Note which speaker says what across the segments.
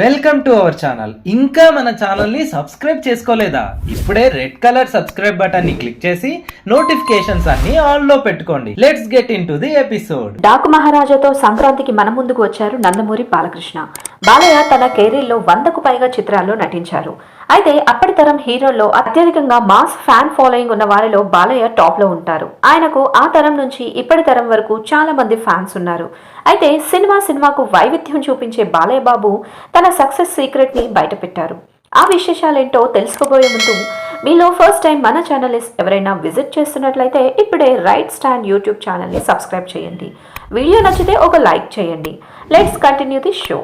Speaker 1: Welcome to our channel ఇంకా మన ఛానల్ని సబ్స్క్రైబ్ చేసుకోలేదా? ఇప్పుడే రెడ్ కలర్ సబ్స్క్రైబ్ బటన్ని క్లిక్ చేసి నోటిఫికేషన్స్ అన్ని ఆన్లో పెట్టుకోండి. Let's get into the episode
Speaker 2: Daaku మహారాజాతో సంక్రాంతికి మన ముందుకు వచ్చారు నందమూరి బాలకృష్ణ. బాలయ్య తన కెరీర్లో వందకు పైగా చిత్రాల్లో నటించారు. అయితే అప్పటి తరం హీరోల్లో అత్యధికంగా మాస్ ఫ్యాన్ ఫాలోయింగ్ ఉన్న వారిలో బాలయ్య టాప్లో ఉంటారు. ఆయనకు ఆ తరం నుంచి ఇప్పటి తరం వరకు చాలా మంది ఫ్యాన్స్ ఉన్నారు. అయితే సినిమా సినిమాకు వైవిధ్యం చూపించే బాలయ్య బాబు తన సక్సెస్ సీక్రెట్ని బయటపెట్టారు. ఆ విశేషాలేంటో తెలుసుకోబోయే ముందు మీలో ఫస్ట్ టైం మన ఛానల్ ఎవరైనా విజిట్ చేస్తున్నట్లయితే ఇప్పుడే రైట్ స్టాండ్ యూట్యూబ్ ఛానల్ని సబ్స్క్రైబ్ చేయండి. వీడియో నచ్చితే ఒక లైక్ చేయండి. Let's continue the show.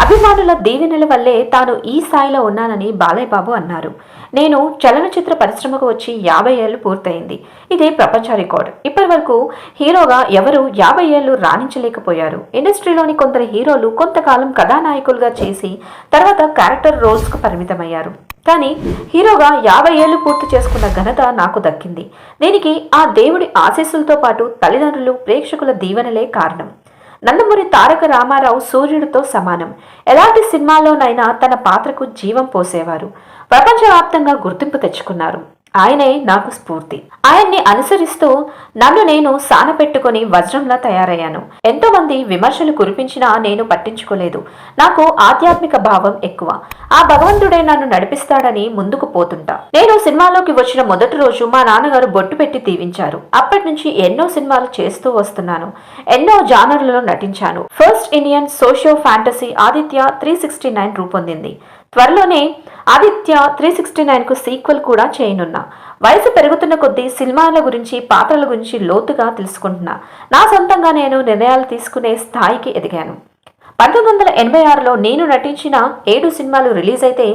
Speaker 2: అభిమానుల దీవెనల వల్లే తాను ఈ స్థాయిలో ఉన్నానని బాలయ్య బాబు అన్నారు. నేను చలనచిత్ర పరిశ్రమకు వచ్చి యాభై ఏళ్ళు పూర్తయింది. ఇది ప్రపంచ రికార్డ్. ఇప్పటి వరకు హీరోగా ఎవరు యాభై ఏళ్ళు రాణించలేకపోయారు. ఇండస్ట్రీలోని కొందరు హీరోలు కొంతకాలం కథానాయకులుగా చేసి తర్వాత క్యారెక్టర్ రోల్స్కు పరిమితమయ్యారు. కానీ హీరోగా యాభై ఏళ్ళు పూర్తి చేసుకున్న ఘనత నాకు దక్కింది. దీనికి ఆ దేవుడి ఆశీస్సులతో పాటు తల్లిదండ్రులు ప్రేక్షకుల దీవెనలే కారణం. నందమూరి తారక రామారావు సూర్యుడితో సమానం. ఎలాంటి సినిమాలోనైనా తన పాత్రకు జీవం పోసేవారు. ప్రపంచవ్యాప్తంగా గుర్తింపు తెచ్చుకున్నారు. ఆయనే నాకు స్ఫూర్తి. ఆయన్ని అనుసరిస్తూ నన్ను నేను సానపెట్టుకొని వజ్రంలా తయారయ్యాను. ఎంతో మంది విమర్శలు కురిపించినా నేను పట్టించుకోలేదు. నాకు ఆధ్యాత్మిక భావం ఎక్కువ. ఆ భగవంతుడే నన్ను నడిపిస్తాడని ముందుకు పోతుంటా. నేను సినిమాలోకి వచ్చిన మొదటి రోజు మా నాన్నగారు బొట్టు పెట్టి దీవించారు. అప్పటి నుంచి ఎన్నో సినిమాలు చేస్తూ వస్తున్నాను. ఎన్నో జానర్లలో నటించాను. First Indian socio fantasy Aditya three sixty nine రూపొందింది. త్వరలోనే ఆదిత్య త్రీ సిక్స్టీ నైన్కు సీక్వెల్ కూడా చేయనున్నా. వయసు పెరుగుతున్న కొద్దీ సినిమాల గురించి పాత్రల గురించి లోతుగా తెలుసుకుంటున్నా. నా సొంతంగా నేను నిర్ణయాలు తీసుకునే స్థాయికి ఎదిగాను. పంతొమ్మిది వందల ఎనభై ఆరులో నేను నటించిన ఏడు సినిమాలు రిలీజ్ అయితే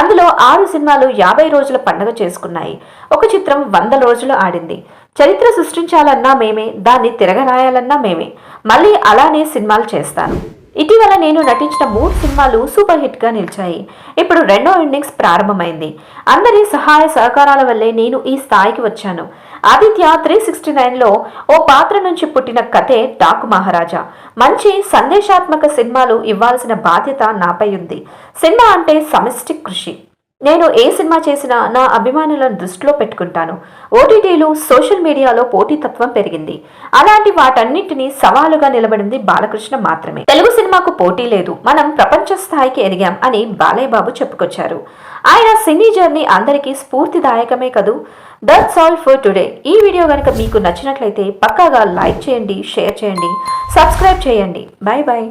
Speaker 2: అందులో ఆరు సినిమాలు యాభై రోజుల పండగ చేసుకున్నాయి. ఒక చిత్రం వంద రోజులు ఆడింది. చరిత్ర సృష్టించాలన్నా మేమే దాన్ని తిరగరాయాలన్నా మేమే. మళ్ళీ అలానే సినిమాలు చేస్తాను. ఇటీవల నేను నటించిన మూడు సినిమాలు సూపర్ హిట్గా నిలిచాయి. ఇప్పుడు రెండో ఇన్నింగ్స్ ప్రారంభమైంది. అందరి సహాయ సహకారాల వల్లే నేను ఈ స్థాయికి వచ్చాను. ఆదిత్య త్రీ సిక్స్టీ నైన్లో ఓ పాత్ర నుంచి పుట్టిన కథే డాకు మహారాజా. మంచి సందేశాత్మక సినిమాలు ఇవ్వాల్సిన బాధ్యత నాపై ఉంది. సినిమా అంటే సమిష్టి కృషి. నేను ఏ సినిమా చేసినా నా అభిమానులను దృష్టిలో పెట్టుకుంటాను. ఓటీటీలు సోషల్ మీడియాలో పోటీతత్వం పెరిగింది. అలాంటి వాటన్నింటినీ సవాలుగా నిలబడింది బాలకృష్ణ మాత్రమే. తెలుగు సినిమాకు పోటీ లేదు. మనం ప్రపంచ స్థాయికి ఎదిగాం అని బాలయ్య బాబు చెప్పుకొచ్చారు. ఆయన సినీ జర్నీ అందరికీ స్ఫూర్తిదాయకమే కదూ? దట్స్ ఆల్ ఫర్ టుడే ఈ వీడియో కనుక మీకు నచ్చినట్లయితే పక్కాగా లైక్ చేయండి షేర్ చేయండి సబ్స్క్రైబ్ చేయండి. Bye bye